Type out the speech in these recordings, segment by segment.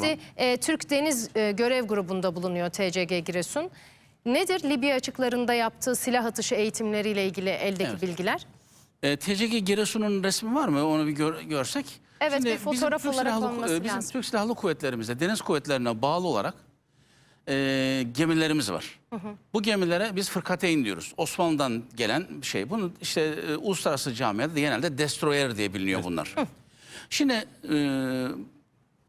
Şimdi e, Türk Deniz e, Görev Grubu'nda bulunuyor TCG Giresun. Nedir Libya açıklarında yaptığı silah atışı eğitimleriyle ilgili eldeki Evet. bilgiler? E, TCG Giresun'un resmi var mı? Onu bir gör- görsek. Evet, bir fotoğraf Türk olarak Silahlı- olması e, Bizim lazım. Türk Silahlı Kuvvetlerimize, deniz kuvvetlerine bağlı olarak e, gemilerimiz var. Bu gemilere biz fırkateyn diyoruz. Osmanlı'dan gelen bir şey. Bunu işte e, uluslararası camiada genelde destroyer diye biliniyor bunlar. Şimdi e,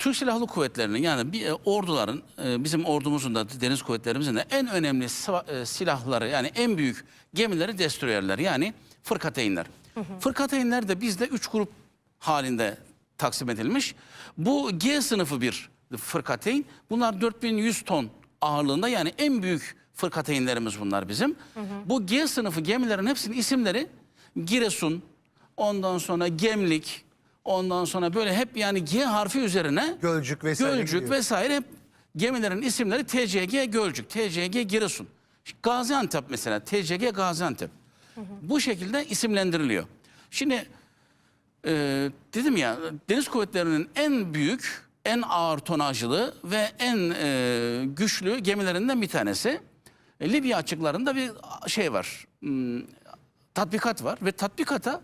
Türk Silahlı Kuvvetleri'nin yani bir e, orduların e, bizim ordumuzun da deniz kuvvetlerimizin de en önemli e, silahları yani en büyük gemileri destroyerler yani fırkateynler. Fırkateynler de bizde üç grup halinde taksim edilmiş. Bu G sınıfı bir fırkateyn. Bunlar 4100 ton ağırlığında yani en büyük fırkateynlerimiz bunlar bizim. Bu G sınıfı gemilerin hepsinin isimleri Giresun, ondan sonra Gemlik, ondan sonra böyle hep yani G harfi üzerine Gölcük vesaire Gölcük gidiyor. vesaire hep gemilerin isimleri TCG Gölcük, TCG Giresun. Gaziantep mesela TCG Gaziantep. Bu şekilde isimlendiriliyor. Şimdi e, dedim ya deniz kuvvetlerinin en büyük, en ağır tonajlı ve en e, güçlü gemilerinden bir tanesi. E, Libya açıklarında bir şey var. hmm, tatbikat var ve tatbikata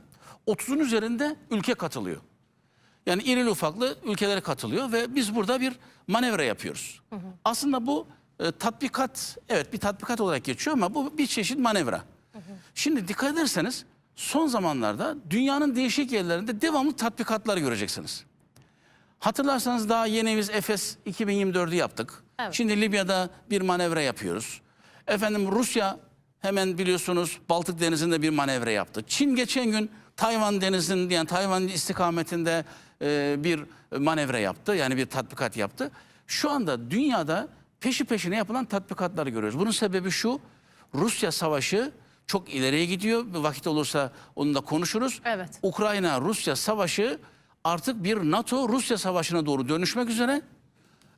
30'un üzerinde ülke katılıyor. Yani irili ufaklı ülkeler katılıyor ve biz burada bir manevra yapıyoruz. Aslında bu e, tatbikat, evet bir tatbikat olarak geçiyor ama bu bir çeşit manevra. Şimdi dikkat ederseniz son zamanlarda dünyanın değişik yerlerinde devamlı tatbikatlar göreceksiniz. Hatırlarsanız daha yeni biz Efes 2024'ü yaptık. Evet. Şimdi Libya'da bir manevra yapıyoruz. Efendim Rusya hemen biliyorsunuz Baltık Denizi'nde bir manevra yaptı. Çin geçen gün Tayvan Denizi'nin yani Tayvan istikametinde e, bir manevra yaptı. Yani bir tatbikat yaptı. Şu anda dünyada peşi peşine yapılan tatbikatları görüyoruz. Bunun sebebi şu. Rusya savaşı çok ileriye gidiyor. Bir vakit olursa onu da konuşuruz. Evet. Ukrayna-Rusya savaşı artık bir NATO-Rusya savaşına doğru dönüşmek üzere.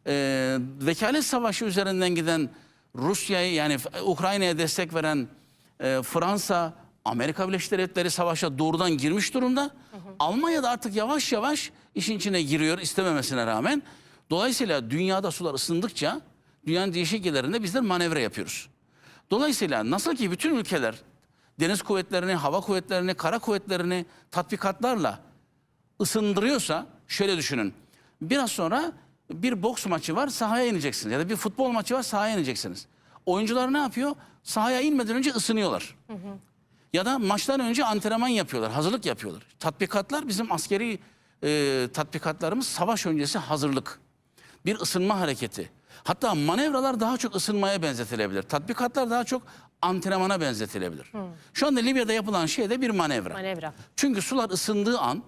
Ee, vekalet savaşı üzerinden giden Rusya'yı yani Ukrayna'ya destek veren e, Fransa, Amerika Birleşik Devletleri savaşa doğrudan girmiş durumda. Almanya da artık yavaş yavaş işin içine giriyor istememesine rağmen. Dolayısıyla dünyada sular ısındıkça dünyanın değişik yerlerinde bizler manevra yapıyoruz. Dolayısıyla nasıl ki bütün ülkeler deniz kuvvetlerini, hava kuvvetlerini, kara kuvvetlerini tatbikatlarla ısındırıyorsa şöyle düşünün. Biraz sonra bir boks maçı var sahaya ineceksiniz ya da bir futbol maçı var sahaya ineceksiniz. Oyuncular ne yapıyor? Sahaya inmeden önce ısınıyorlar. Ya da maçtan önce antrenman yapıyorlar, hazırlık yapıyorlar. Tatbikatlar bizim askeri e, tatbikatlarımız savaş öncesi hazırlık. Bir ısınma hareketi. Hatta manevralar daha çok ısınmaya benzetilebilir. Tatbikatlar daha çok antrenmana benzetilebilir. Şu anda Libya'da yapılan şey de bir manevra. Manevra. Çünkü sular ısındığı an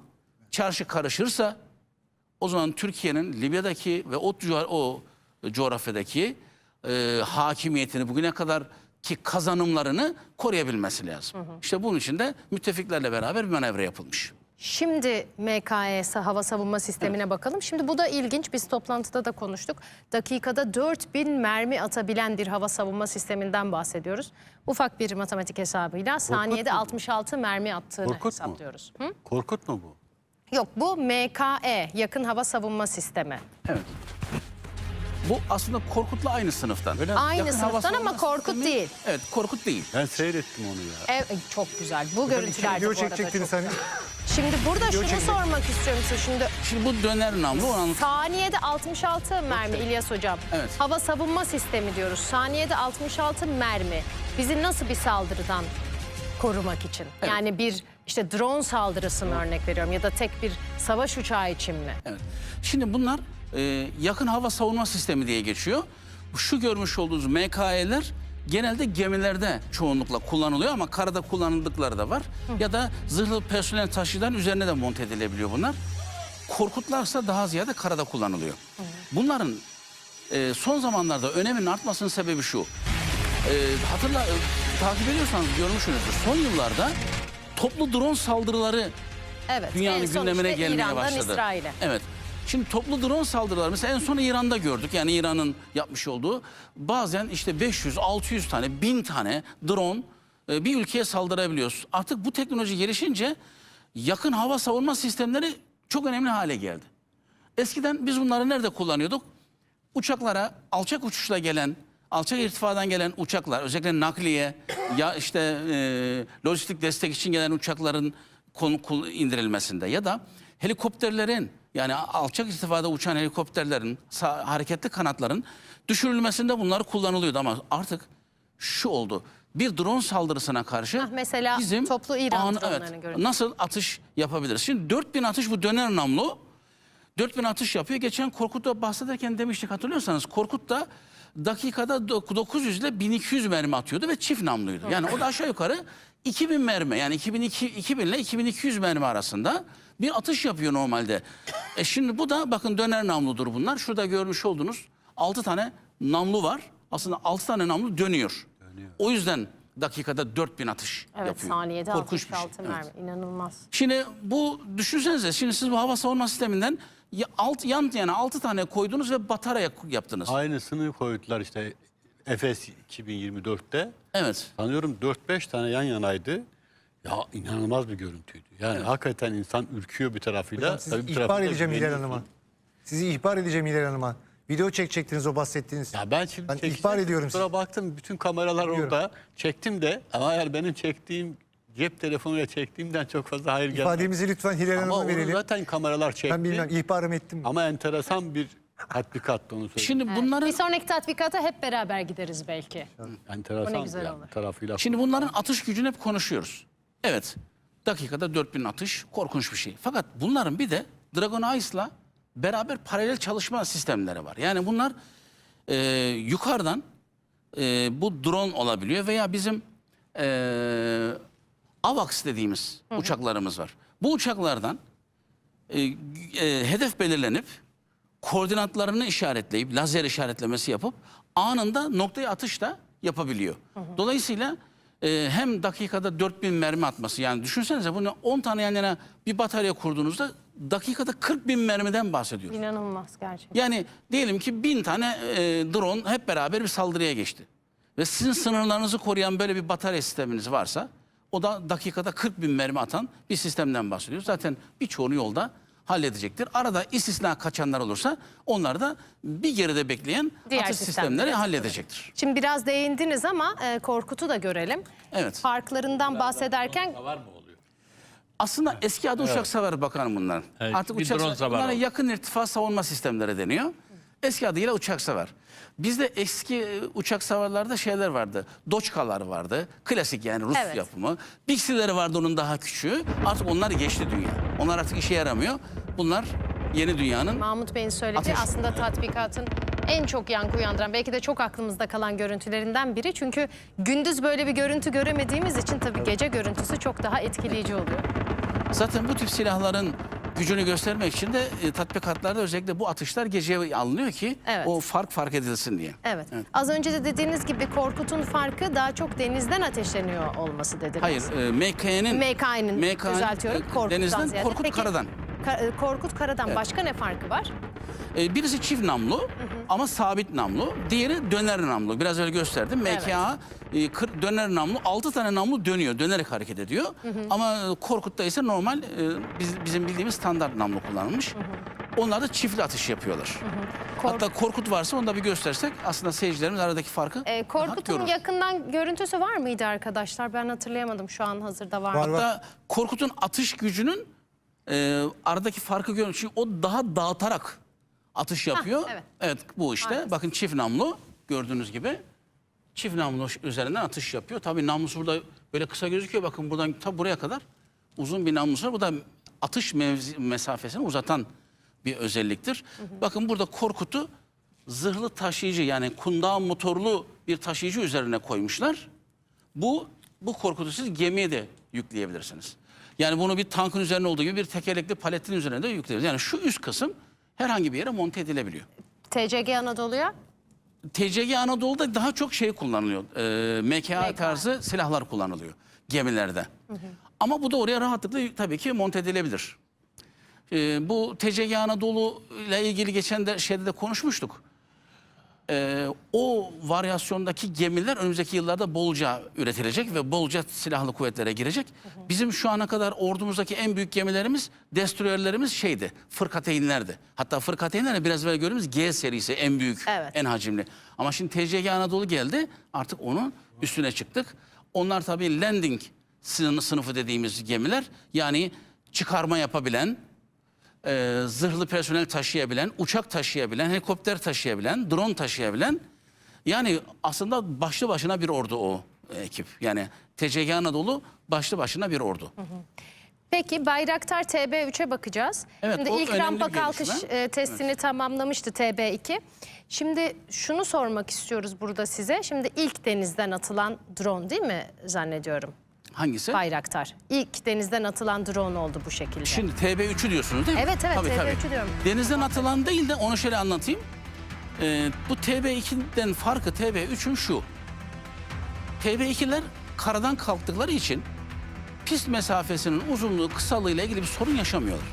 çarşı karışırsa o zaman Türkiye'nin Libya'daki ve o, o coğrafyadaki e, hakimiyetini bugüne kadar ki kazanımlarını koruyabilmesi lazım. İşte bunun için de müttefiklerle beraber bir manevra yapılmış. Şimdi MKS hava savunma sistemine bakalım. Şimdi bu da ilginç. Biz toplantıda da konuştuk. Dakikada 4000 mermi atabilen bir hava savunma sisteminden bahsediyoruz. Ufak bir matematik hesabıyla saniyede 66 mermi attığını Korkut mu? hesaplıyoruz. Hı? Korkut mu bu? Yok bu MKE yakın hava savunma sistemi. Evet. Bu aslında Korkut'la aynı sınıftan. Öyle mi? Aynı Yakın sınıftan ama Korkut sistemi- değil. Evet Korkut değil. Ben seyrettim onu ya. Ev, çok güzel. Bu görüntüler de Video bu arada çekecektiniz çok hani. Şimdi burada şunu sormak istiyorum size. Şimdi Şimdi bu döner namlu onu anlat- saniyede 66 mermi İlyas Hocam. Evet. Hava savunma sistemi diyoruz. Saniyede 66 mermi bizi nasıl bir saldırıdan korumak için? Yani bir işte drone saldırısını örnek veriyorum ya da tek bir savaş uçağı için mi? Evet. Şimdi bunlar e, yakın hava savunma sistemi diye geçiyor. Şu görmüş olduğunuz MKE'ler genelde gemilerde çoğunlukla kullanılıyor ama karada kullanıldıkları da var. Ya da zırhlı personel taşıyan üzerine de monte edilebiliyor bunlar. Korkutlarsa daha ziyade karada kullanılıyor. Bunların e, son zamanlarda öneminin artmasının sebebi şu. E, hatırla e, takip ediyorsanız görmüşsünüzdür. Son yıllarda toplu drone saldırıları Evet. dünyanın gündemine işte gelmeye İran'dan başladı. İsrail'e. Evet. Şimdi toplu drone saldırıları mesela en son İran'da gördük. Yani İran'ın yapmış olduğu bazen işte 500, 600 tane, 1000 tane drone e, bir ülkeye saldırabiliyoruz. Artık bu teknoloji gelişince yakın hava savunma sistemleri çok önemli hale geldi. Eskiden biz bunları nerede kullanıyorduk? Uçaklara alçak uçuşla gelen, alçak irtifadan gelen uçaklar, özellikle nakliye, ya işte e, lojistik destek için gelen uçakların konu, indirilmesinde ya da helikopterlerin yani alçak irtifada uçan helikopterlerin, hareketli kanatların düşürülmesinde bunlar kullanılıyordu ama artık şu oldu. Bir drone saldırısına karşı Hah, mesela toplu İran dronlarını görüyoruz. nasıl atış yapabiliriz? Şimdi 4000 atış bu döner namlu. 4000 atış yapıyor. Geçen Korkut'ta bahsederken demiştik hatırlıyorsanız Korkut'ta dakikada dok- 900 ile 1200 mermi atıyordu ve çift namluydu. Yani o da aşağı yukarı 2000 mermi yani 2002, 2000 ile 2200 mermi arasında bir atış yapıyor normalde. E şimdi bu da bakın döner namludur bunlar. Şurada görmüş olduğunuz 6 tane namlu var. Aslında 6 tane namlu dönüyor. O yüzden dakikada 4000 atış Evet yapıyor. saniyede Korkunç bir şey. 66 mermi. İnanılmaz. Şimdi bu düşünsenize şimdi siz bu hava savunma sisteminden ya- alt, yan yana 6 tane koydunuz ve batarya yaptınız. Aynısını koydular işte Efes 2024'te. Evet. Sanıyorum 4-5 tane yan yanaydı. Ya inanılmaz bir görüntüydü. Yani hakikaten insan ürküyor bir tarafıyla. Hocam sizi tabii bir ihbar tarafıyla edeceğim Hilal güveniyorsun. Hanım'a. Sizi ihbar edeceğim Hilal Hanım'a. Video çekecektiniz o bahsettiğiniz. Ya ben şimdi Ben çekeceğim. ihbar ediyorum Sonra sizi. baktım bütün kameralar Biliyorum. orada. Çektim de ama eğer benim çektiğim cep telefonuyla çektiğimden çok fazla hayır gelmedi. İfademizi lütfen Hilal Ama Hanım'a onu verelim. zaten kameralar çekti. Ben bilmem ihbarımı ettim. mi? Ama enteresan bir tatbikattı onu söyleyeyim. Şimdi bunların Bir sonraki tatbikata hep beraber gideriz belki. enteresan O ne güzel yani olur. tarafıyla. şimdi bunların atış gücünü hep konuşuyoruz. Evet. Dakikada 4000 atış korkunç bir şey. Fakat bunların bir de Dragon Ice'la beraber paralel çalışma sistemleri var. Yani bunlar e, yukarıdan e, bu drone olabiliyor veya bizim e, AVAX dediğimiz uçaklarımız var. Bu uçaklardan e, e, hedef belirlenip koordinatlarını işaretleyip lazer işaretlemesi yapıp anında noktaya atış da yapabiliyor. Dolayısıyla e, hem dakikada 4000 mermi atması yani düşünsenize bunu 10 tane yan yana bir batarya kurduğunuzda dakikada 40 bin mermiden bahsediyoruz. İnanılmaz gerçekten. Yani diyelim ki bin tane e, drone hep beraber bir saldırıya geçti. Ve sizin sınırlarınızı koruyan böyle bir batarya sisteminiz varsa o da dakikada 40 bin mermi atan bir sistemden bahsediyoruz. Zaten birçoğunu yolda halledecektir. Arada istisna kaçanlar olursa onlar da bir geride bekleyen Diğer atış sistemleri sistemleri halledecektir. Şimdi biraz değindiniz ama e, Korkut'u da görelim. Evet. Farklarından bahsederken Aslında eski adı uçak savar bakanım bunlar. Evet, Artık bir uçak drone savar bunlara oldu. yakın irtifa savunma sistemleri deniyor. Eski adıyla uçak savar. Bizde eski e, uçak savarlarda şeyler vardı. Doçkalar vardı. Klasik yani Rus Evet. yapımı. Bixileri vardı onun daha küçüğü. Artık onlar geçti dünya. Onlar artık işe yaramıyor. Bunlar yeni dünyanın Mahmut Bey'in söylediği Ateş. aslında tatbikatın en çok yankı uyandıran belki de çok aklımızda kalan görüntülerinden biri. Çünkü gündüz böyle bir görüntü göremediğimiz için tabii gece görüntüsü çok daha etkileyici oluyor. Zaten bu tip silahların gücünü göstermek için de e, tatbikatlarda özellikle bu atışlar geceye alınıyor ki Evet. o fark fark edilsin diye. Evet. Az önce de dediğiniz gibi Korkut'un farkı daha çok denizden ateşleniyor olması dediniz. Hayır, e, MK'nin MK'nin düzeltiyorum. e, Korkut'tan denizden, ziyade. Korkut Peki, karadan. Ka- e, Korkut karadan başka ne farkı var? E, birisi çift namlu ama sabit namlu. Diğeri döner namlu. Biraz önce gösterdim. MKA e, kır- döner namlu. 6 tane namlu dönüyor. Dönerek hareket ediyor. Ama e, Korkut'ta ise normal e, biz, bizim bildiğimiz standart namlu kullanılmış. Onlar da çiftli atış yapıyorlar. Kork- Hatta Korkut varsa onu da bir göstersek aslında seyircilerimiz aradaki farkı E, rahat Korkut'un yakından görüntüsü var mıydı arkadaşlar? Ben hatırlayamadım şu an hazırda var mı? Var, var. Hatta Korkut'un atış gücünün e, aradaki farkı görüyoruz. Çünkü o daha dağıtarak atış yapıyor. evet. evet. bu işte. Maalesef. Bakın çift namlu gördüğünüz gibi. Çift namlu üzerinden atış yapıyor. Tabii namlusu burada böyle kısa gözüküyor. Bakın buradan ta buraya kadar uzun bir namlusu var. Bu da atış mevzi, mesafesini uzatan bir özelliktir. Bakın burada Korkut'u zırhlı taşıyıcı yani kundağı motorlu bir taşıyıcı üzerine koymuşlar. Bu bu korkutu siz gemiye de yükleyebilirsiniz. Yani bunu bir tankın üzerine olduğu gibi bir tekerlekli paletin üzerine de yükleyebilirsiniz. Yani şu üst kısım herhangi bir yere monte edilebiliyor. TCG Anadolu'ya TCG Anadolu'da daha çok şey kullanılıyor. Ee, MKA MK. tarzı silahlar kullanılıyor gemilerde. Ama bu da oraya rahatlıkla tabii ki monte edilebilir. Ee, bu TCG Anadolu ile ilgili geçen de şeyde de konuşmuştuk. E, o varyasyondaki gemiler önümüzdeki yıllarda bolca üretilecek ve bolca silahlı kuvvetlere girecek. Bizim şu ana kadar ordumuzdaki en büyük gemilerimiz, destroyerlerimiz şeydi, fırkateynlerdi. Hatta fırkateynler biraz evvel gördüğümüz G serisi en büyük, Evet. en hacimli. Ama şimdi TCG Anadolu geldi, artık onun üstüne çıktık. Onlar tabii landing sını- sınıfı dediğimiz gemiler, yani çıkarma yapabilen, e, zırhlı personel taşıyabilen, uçak taşıyabilen, helikopter taşıyabilen, drone taşıyabilen yani aslında başlı başına bir ordu o ekip. Yani TCG Anadolu başlı başına bir ordu. Peki Bayraktar TB3'e bakacağız. Evet, Şimdi ilk rampa kalkış e, testini tamamlamıştı TB2. Şimdi şunu sormak istiyoruz burada size. Şimdi ilk denizden atılan drone değil mi zannediyorum? Hangisi? Bayraktar. İlk denizden atılan drone oldu bu şekilde. Şimdi TB3'ü diyorsunuz değil mi? Evet, evet, TB3'ü diyorum. Denizden atılan değil de onu şöyle anlatayım. Ee, bu TB2'den farkı TB3'ün şu. TB2'ler karadan kalktıkları için pist mesafesinin uzunluğu kısalığıyla ilgili bir sorun yaşamıyorlar.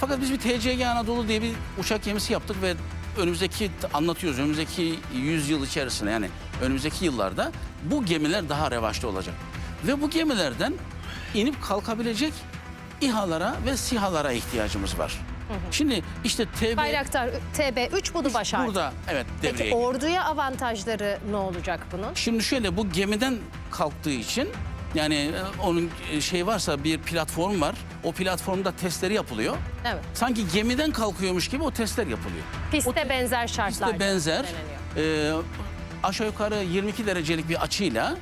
Fakat biz bir TCG Anadolu diye bir uçak gemisi yaptık ve önümüzdeki anlatıyoruz önümüzdeki 100 yıl içerisinde yani önümüzdeki yıllarda bu gemiler daha revaçta olacak. Ve bu gemilerden inip kalkabilecek İHA'lara ve SİHA'lara ihtiyacımız var. Şimdi işte TB Bayraktar TB3 bunu başardı. burada evet devreye Peki orduya avantajları ne olacak bunun? Şimdi şöyle bu gemiden kalktığı için yani e, onun e, şey varsa bir platform var. O platformda testleri yapılıyor. Evet. Sanki gemiden kalkıyormuş gibi o testler yapılıyor. Piste benzer şartlar. İşte benzer e, aşağı yukarı 22 derecelik bir açıyla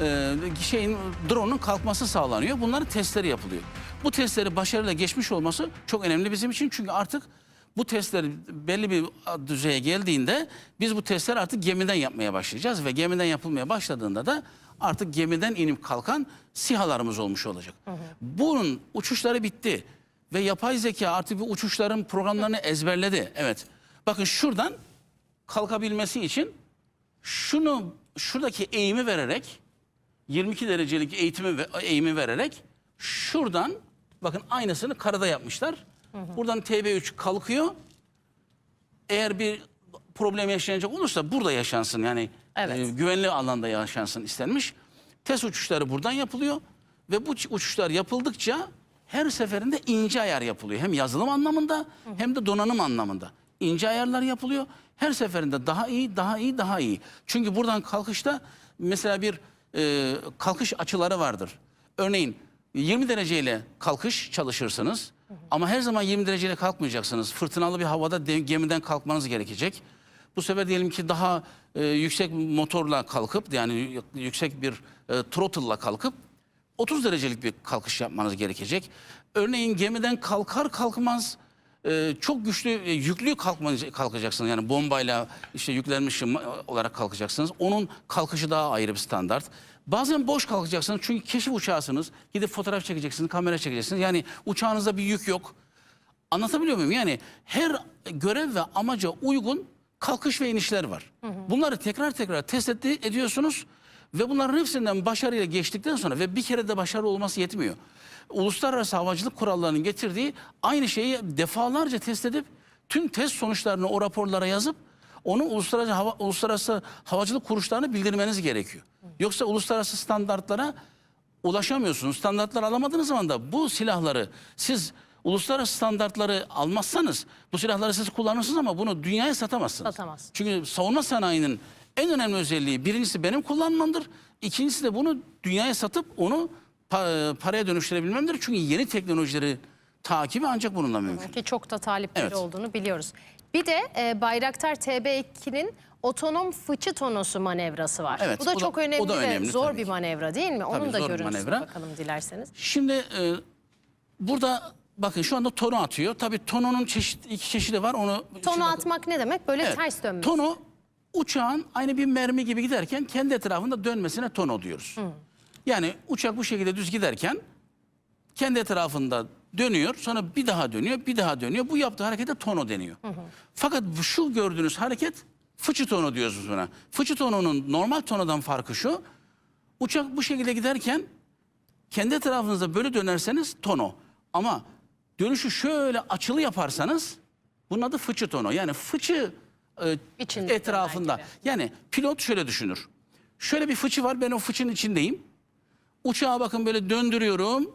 e, şeyin drone'un kalkması sağlanıyor. Bunların testleri yapılıyor. Bu testleri başarıyla geçmiş olması çok önemli bizim için. Çünkü artık bu testler belli bir düzeye geldiğinde biz bu testleri artık gemiden yapmaya başlayacağız ve gemiden yapılmaya başladığında da artık gemiden inip kalkan SİHA'larımız olmuş olacak. Bunun uçuşları bitti ve yapay zeka artık bu uçuşların programlarını ezberledi. Evet. Bakın şuradan kalkabilmesi için şunu şuradaki eğimi vererek 22 derecelik eğitimi ve- eğimi vererek şuradan bakın aynısını karada yapmışlar. Buradan TB3 kalkıyor. Eğer bir problem yaşanacak olursa burada yaşansın yani Evet. e, güvenli alanda yaşansın istenmiş. Test uçuşları buradan yapılıyor ve bu uçuşlar yapıldıkça her seferinde ince ayar yapılıyor. Hem yazılım anlamında hem de donanım anlamında. İnce ayarlar yapılıyor. Her seferinde daha iyi, daha iyi, daha iyi. Çünkü buradan kalkışta mesela bir e, kalkış açıları vardır. Örneğin 20 dereceyle kalkış çalışırsınız. Ama her zaman 20 dereceyle kalkmayacaksınız. Fırtınalı bir havada de- gemiden kalkmanız gerekecek. Bu sefer diyelim ki daha e, yüksek motorla kalkıp yani yüksek bir e, throttle'la kalkıp 30 derecelik bir kalkış yapmanız gerekecek. Örneğin gemiden kalkar kalkmaz e, çok güçlü e, yüklü kalkmanız, kalkacaksınız. Yani bombayla işte yüklenmiş ma- olarak kalkacaksınız. Onun kalkışı daha ayrı bir standart. Bazen boş kalkacaksınız çünkü keşif uçağısınız. Gidip fotoğraf çekeceksiniz, kamera çekeceksiniz. Yani uçağınızda bir yük yok. Anlatabiliyor muyum? Yani her görev ve amaca uygun kalkış ve inişler var. Bunları tekrar tekrar test ediyorsunuz ve bunların hepsinden başarıyla geçtikten sonra ve bir kere de başarı olması yetmiyor. Uluslararası havacılık kurallarının getirdiği aynı şeyi defalarca test edip tüm test sonuçlarını o raporlara yazıp onu uluslararası hava, uluslararası havacılık kuruluşlarına bildirmeniz gerekiyor. Yoksa uluslararası standartlara ulaşamıyorsunuz. Standartlar alamadığınız zaman da bu silahları siz uluslararası standartları almazsanız bu silahları siz kullanırsınız ama bunu dünyaya satamazsınız. Satamaz. Çünkü savunma sanayinin en önemli özelliği birincisi benim kullanmamdır. İkincisi de bunu dünyaya satıp onu pa- paraya dönüştürebilmemdir. Çünkü yeni teknolojileri takibi ancak bununla mümkün. Ki çok da talipleri Evet. olduğunu biliyoruz. Bir de e, Bayraktar TB2'nin otonom fıçı tonosu manevrası var. Evet, bu da o da- çok o önemli da ve önemli zor tabii bir manevra değil mi? Onun Tabii, da zor bir görüntüsüne bakalım dilerseniz. Şimdi e, burada bakın şu anda tono atıyor. Tabii tononun çeşit, iki çeşidi var. Onu Tonu atmak ne demek? Böyle Evet. ters dönmek. Tono uçağın aynı bir mermi gibi giderken kendi etrafında dönmesine tono diyoruz. Yani uçak bu şekilde düz giderken kendi etrafında dönüyor, sonra bir daha dönüyor, bir daha dönüyor. Bu yaptığı harekete tono deniyor. Fakat bu şu gördüğünüz hareket fıçı tono diyoruz buna. Fıçı tonunun normal tonodan farkı şu. Uçak bu şekilde giderken kendi etrafınızda böyle dönerseniz tono. Ama dönüşü şöyle açılı yaparsanız bunun adı fıçı tono. Yani fıçı e, İçinde etrafında. Yani pilot şöyle düşünür. Şöyle bir fıçı var ben o fıçının içindeyim. Uçağı bakın böyle döndürüyorum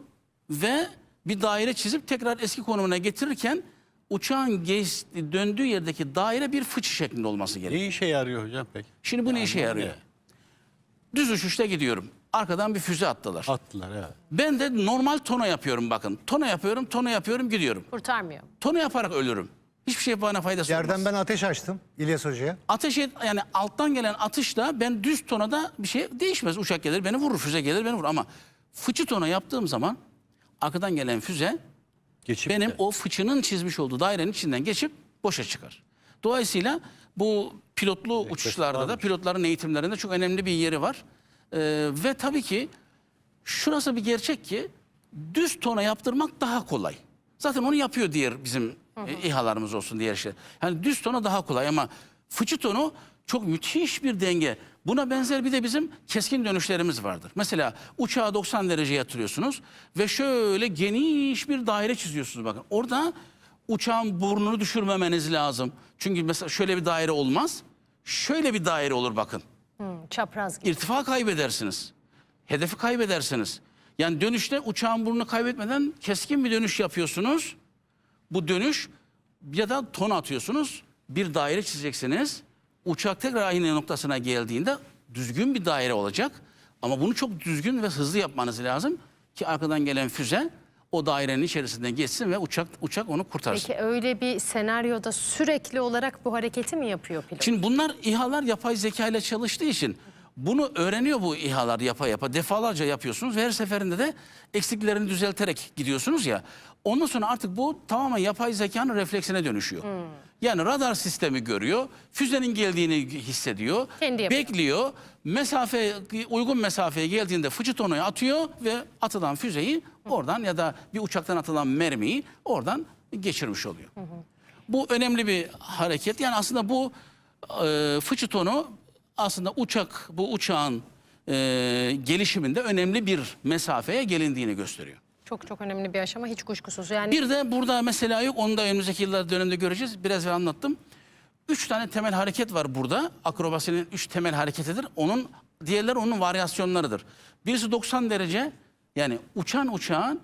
ve bir daire çizip tekrar eski konumuna getirirken uçağın geçti, döndüğü yerdeki daire bir fıçı şeklinde olması gerekiyor. Ne işe yarıyor hocam peki? Şimdi bu ne işe yarıyor? Düz uçuşta gidiyorum. Arkadan bir füze attılar. Attılar evet. Ben de normal tono yapıyorum bakın. Tono yapıyorum, tono yapıyorum, gidiyorum. Kurtarmıyor. Tono yaparak ölürüm. Hiçbir şey bana faydası Yerden olmaz. ben ateş açtım İlyas Hoca'ya. Ateş et, yani alttan gelen atışla ben düz tonada bir şey değişmez. Uçak gelir beni vurur, füze gelir beni vurur. Ama fıçı tona yaptığım zaman arkadan gelen füze Geçip benim de. o fıçının çizmiş olduğu dairenin içinden geçip boşa çıkar. Dolayısıyla bu pilotlu uçuşlarda da pilotların eğitimlerinde çok önemli bir yeri var. Ee, ve tabii ki şurası bir gerçek ki düz tona yaptırmak daha kolay. Zaten onu yapıyor diğer bizim e, İHA'larımız olsun diğer şey. Yani düz tona daha kolay ama fıçı tonu çok müthiş bir denge. Buna benzer bir de bizim keskin dönüşlerimiz vardır. Mesela uçağı 90 derece yatırıyorsunuz ve şöyle geniş bir daire çiziyorsunuz bakın. Orada uçağın burnunu düşürmemeniz lazım. Çünkü mesela şöyle bir daire olmaz. Şöyle bir daire olur bakın Hmm, çapraz gibi. irtifa kaybedersiniz. Hedefi kaybedersiniz. Yani dönüşte uçağın burnunu kaybetmeden keskin bir dönüş yapıyorsunuz. Bu dönüş ya da ton atıyorsunuz. Bir daire çizeceksiniz. Uçak tekrar aynı noktasına geldiğinde düzgün bir daire olacak. Ama bunu çok düzgün ve hızlı yapmanız lazım ki arkadan gelen füze o dairenin içerisinden geçsin ve uçak uçak onu kurtarsın. Peki öyle bir senaryoda sürekli olarak bu hareketi mi yapıyor pilot? Şimdi bunlar İHA'lar yapay zeka ile çalıştığı için bunu öğreniyor bu İHA'lar yapa yapa. Defalarca yapıyorsunuz ve her seferinde de eksiklerini düzelterek gidiyorsunuz ya. Ondan sonra artık bu tamamen yapay zekanın refleksine dönüşüyor. Yani radar sistemi görüyor, füzenin geldiğini hissediyor, Kendi bekliyor. Mesafe uygun mesafeye geldiğinde fıçı tonoyu atıyor ve atılan füzeyi oradan ya da bir uçaktan atılan mermiyi oradan geçirmiş oluyor. Bu önemli bir hareket. Yani aslında bu e, fıçı tonu aslında uçak bu uçağın e, gelişiminde önemli bir mesafeye gelindiğini gösteriyor. Çok çok önemli bir aşama hiç kuşkusuz. Yani Bir de burada mesela yok onu da önümüzdeki yıllar dönemde göreceğiz. Biraz evvel anlattım. Üç tane temel hareket var burada. Akrobasinin üç temel hareketidir. Onun diğerleri onun varyasyonlarıdır. Birisi 90 derece yani uçan uçağın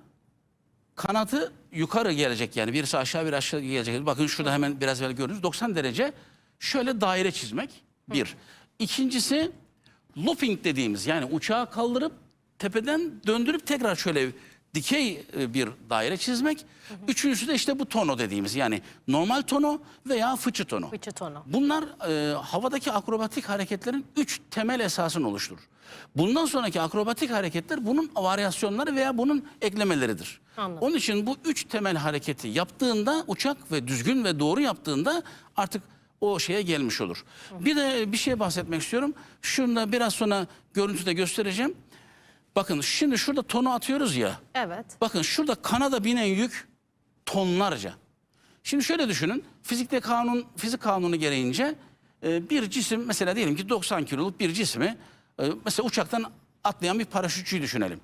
kanatı yukarı gelecek yani birisi aşağı bir aşağı gelecek. Bakın şurada hemen biraz evvel gördünüz 90 derece şöyle daire çizmek bir. İkincisi looping dediğimiz yani uçağı kaldırıp tepeden döndürüp tekrar şöyle dikey e, bir daire çizmek. Üçüncüsü de işte bu tono dediğimiz yani normal tono veya fıçı tono. Fıçı tono. Bunlar e, havadaki akrobatik hareketlerin üç temel esasını oluşturur. Bundan sonraki akrobatik hareketler bunun varyasyonları veya bunun eklemeleridir. Anladım. Onun için bu üç temel hareketi yaptığında uçak ve düzgün ve doğru yaptığında artık o şeye gelmiş olur. Bir de bir şey bahsetmek istiyorum. Şunu da biraz sonra görüntüde göstereceğim. Bakın şimdi şurada tonu atıyoruz ya. Evet. Bakın şurada kanada binen yük tonlarca. Şimdi şöyle düşünün. Fizikte kanun, fizik kanunu gereğince e, bir cisim mesela diyelim ki 90 kiloluk bir cismi e, mesela uçaktan atlayan bir paraşütçüyü düşünelim.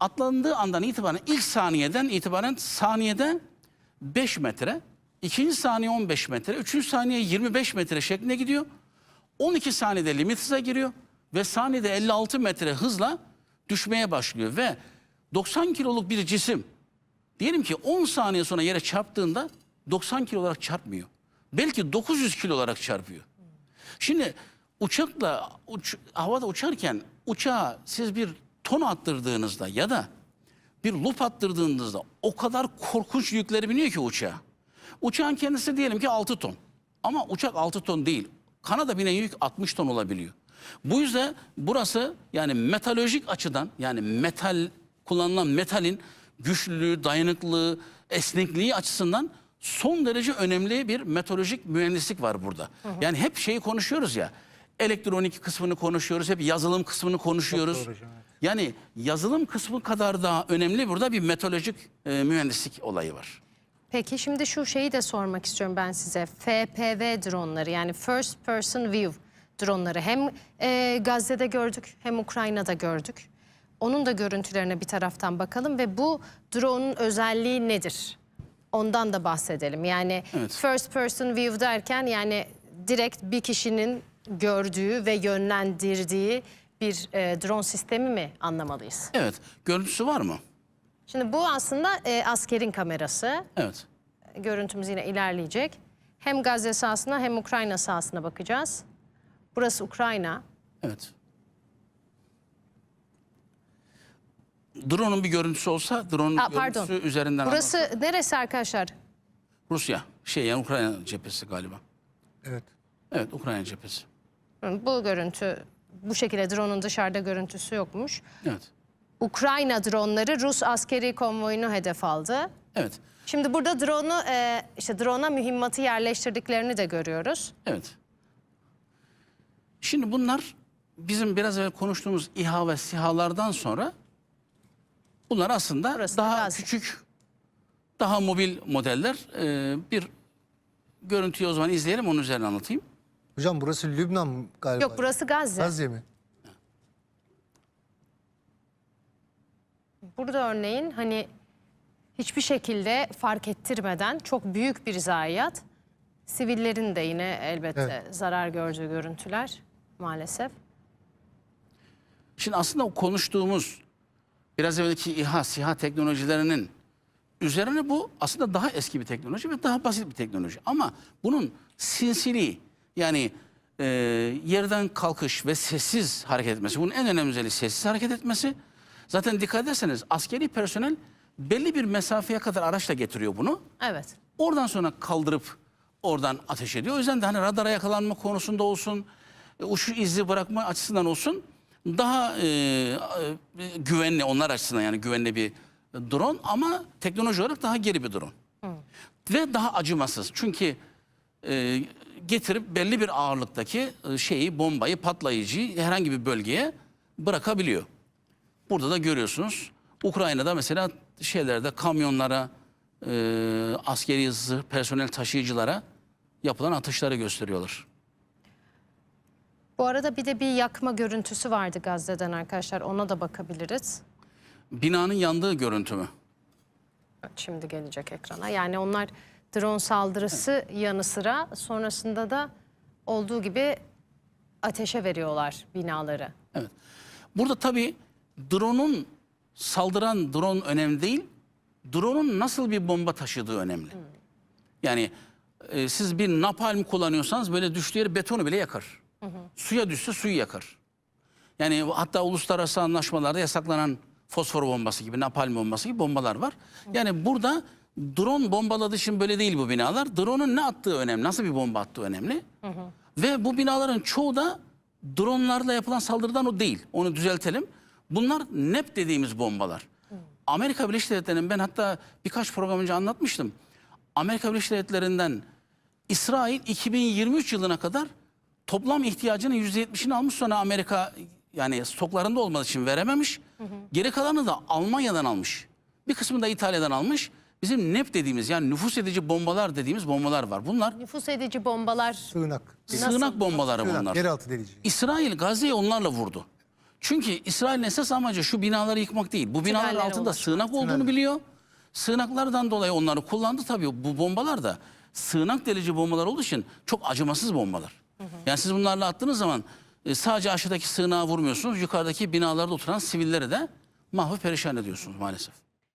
Atlandığı andan itibaren ilk saniyeden itibaren saniyede 5 metre, ikinci saniye 15 metre, üçüncü saniye 25 metre şeklinde gidiyor. 12 saniyede limit hıza giriyor ve saniyede 56 metre hızla düşmeye başlıyor ve 90 kiloluk bir cisim diyelim ki 10 saniye sonra yere çarptığında 90 kilo olarak çarpmıyor. Belki 900 kilo olarak çarpıyor. Şimdi uçakla uç- havada uçarken uçağa siz bir ton attırdığınızda ya da bir loop attırdığınızda o kadar korkunç yükleri biniyor ki uçağa. Uçağın kendisi diyelim ki 6 ton. Ama uçak 6 ton değil. Kanada binen yük 60 ton olabiliyor. Bu yüzden burası yani metalojik açıdan yani metal kullanılan metalin güçlülüğü, dayanıklılığı, esnekliği açısından son derece önemli bir metalojik mühendislik var burada. Yani hep şeyi konuşuyoruz ya. Elektronik kısmını konuşuyoruz, hep yazılım kısmını konuşuyoruz. doğru hocam, evet. Yani yazılım kısmı kadar daha önemli burada bir metalojik e, mühendislik olayı var. Peki şimdi şu şeyi de sormak istiyorum ben size. FPV dronları yani First Person View dronları hem e, Gazze'de gördük hem Ukrayna'da gördük. Onun da görüntülerine bir taraftan bakalım ve bu drone'un özelliği nedir? Ondan da bahsedelim. Yani Evet. First Person View derken yani direkt bir kişinin gördüğü ve yönlendirdiği bir e, drone sistemi mi anlamalıyız? Evet. Görüntüsü var mı? Şimdi bu aslında e, askerin kamerası. Evet. Görüntümüz yine ilerleyecek. Hem Gazze sahasına hem Ukrayna sahasına bakacağız. Burası Ukrayna. Evet. Drone'un bir görüntüsü olsa drone'un Aa, pardon. görüntüsü üzerinden Burası anlat- neresi arkadaşlar? Rusya. Şey yani Ukrayna cephesi galiba. Evet. Evet Ukrayna cephesi. Bu görüntü bu şekilde drone'un dışarıda görüntüsü yokmuş. Evet. Ukrayna dronları Rus askeri konvoyunu hedef aldı. Evet. Şimdi burada drone'u e, işte drone'a mühimmatı yerleştirdiklerini de görüyoruz. Evet. Şimdi bunlar bizim biraz evvel konuştuğumuz İHA ve SİHA'lardan sonra bunlar aslında Burası daha Gazi. küçük, daha mobil modeller. Ee, bir görüntüyü o zaman izleyelim, onun üzerine anlatayım. Hocam burası Lübnan galiba. Yok burası Gazze. Gazze mi? Burada örneğin hani hiçbir şekilde fark ettirmeden çok büyük bir zayiat. Sivillerin de yine elbette zarar gördüğü görüntüler maalesef. Şimdi aslında o konuştuğumuz biraz evvelki İHA, SİHA teknolojilerinin üzerine bu aslında daha eski bir teknoloji ve daha basit bir teknoloji. Ama bunun sinsiliği yani e, yerden kalkış ve sessiz hareket etmesi. Bunun en önemli özelliği sessiz hareket etmesi. Zaten dikkat ederseniz askeri personel belli bir mesafeye kadar araçla getiriyor bunu. Evet. Oradan sonra kaldırıp oradan ateş ediyor. O yüzden de hani radara yakalanma konusunda olsun, uçuş izi bırakma açısından olsun daha e, e, güvenli onlar açısından yani güvenli bir drone ama teknoloji olarak daha geri bir drone. Ve daha acımasız. Çünkü e, getirip belli bir ağırlıktaki e, şeyi, bombayı, patlayıcıyı herhangi bir bölgeye bırakabiliyor. Burada da görüyorsunuz. Ukrayna'da mesela şeylerde kamyonlara, e, askeri zırh, personel taşıyıcılara yapılan atışları gösteriyorlar. Bu arada bir de bir yakma görüntüsü vardı Gazze'den arkadaşlar. Ona da bakabiliriz. Binanın yandığı görüntü mü? Evet, Şimdi gelecek ekrana. Yani onlar drone saldırısı yanı sıra sonrasında da olduğu gibi ateşe veriyorlar binaları. Evet. Burada tabii drone'un saldıran drone önemli değil. Drone'un nasıl bir bomba taşıdığı önemli. Yani e, siz bir napalm kullanıyorsanız böyle düştüğü yeri betonu bile yakar. Suya düşse suyu yakar. Yani hatta uluslararası anlaşmalarda yasaklanan fosfor bombası gibi, napalm bombası gibi bombalar var. Yani burada drone bombaladığı için böyle değil bu binalar. Drone'un ne attığı önemli, nasıl bir bomba attığı önemli. Ve bu binaların çoğu da dronlarla yapılan saldırıdan o değil. Onu düzeltelim. Bunlar NEP dediğimiz bombalar. Amerika Birleşik Devletleri'nin ben hatta birkaç program önce anlatmıştım. Amerika Birleşik Devletleri'nden İsrail 2023 yılına kadar toplam ihtiyacının %70'ini almış sonra Amerika yani stoklarında olmadığı için verememiş. Geri kalanı da Almanya'dan almış. Bir kısmını da İtalya'dan almış. Bizim NEP dediğimiz yani nüfus edici bombalar dediğimiz bombalar var. Bunlar Nüfus edici bombalar Sığınak. sığınak bombaları Sığınak. bunlar. Yeraltı delici. İsrail Gazze'yi onlarla vurdu. Çünkü İsrail'in esas amacı şu binaları yıkmak değil. Bu binaların Tünellere altında ulaşmak. sığınak olduğunu biliyor. Sığınaklardan dolayı onları kullandı tabii. Bu bombalar da sığınak delici bombalar olduğu için çok acımasız bombalar. Yani siz bunlarla attığınız zaman e, sadece aşağıdaki sığınağı vurmuyorsunuz. Yukarıdaki binalarda oturan sivilleri de mahvu perişan ediyorsunuz maalesef.